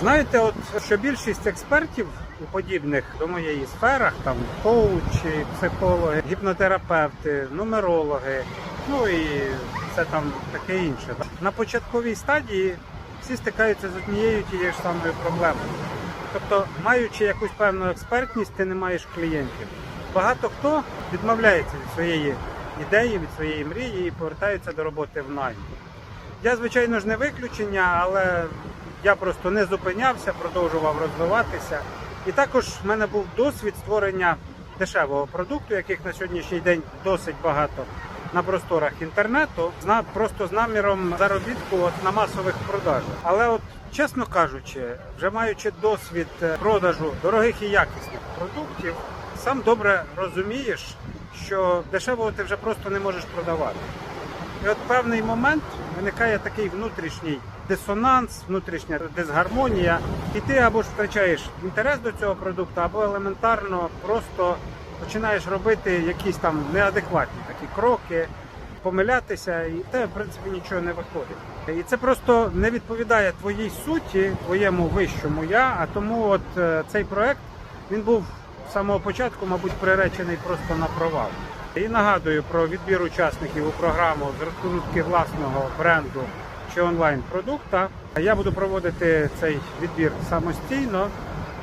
Знаєте, от що більшість експертів у подібних до моєї сферах, там коучі, психологи, гіпнотерапевти, нумерологи, ну і все там таке інше. На початковій стадії всі стикаються з однією тією ж самою проблемою. Тобто, маючи якусь певну експертність, ти не маєш клієнтів. Багато хто відмовляється від своєї ідеї, від своєї мрії і повертається до роботи в наймі. Я, звичайно ж, не виключення, але я просто не зупинявся, продовжував розвиватися. І також в мене був досвід створення дешевого продукту, яких на сьогоднішній день досить багато на просторах інтернету, просто з наміром заробітку от на масових продажах. Але от чесно кажучи, вже маючи досвід е, продажу дорогих і якісних продуктів, сам добре розумієш, що дешевого ти вже просто не можеш продавати. І от певний момент виникає такий внутрішній дисонанс, внутрішня дисгармонія, і ти або ж втрачаєш інтерес до цього продукту, або елементарно просто починаєш робити якісь там неадекватні такі кроки, помилятися, і тебе, в принципі, нічого не виходить. І це просто не відповідає твоїй суті, твоєму вищому я. А тому от е, цей проект він був з самого початку, мабуть, приречений просто на провал. І нагадую про відбір учасників у програму з розкрутки власного бренду чи онлайн продукта. Я буду проводити цей відбір самостійно.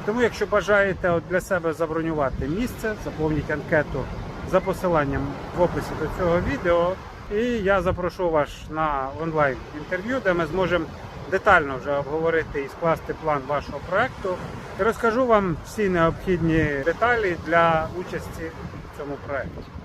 Тому, якщо бажаєте для себе забронювати місце, заповніть анкету за посиланням в описі до цього відео. І я запрошу вас на онлайн інтерв'ю, де ми зможемо детально вже обговорити і скласти план вашого проекту. І розкажу вам всі необхідні деталі для участі в цьому проекті.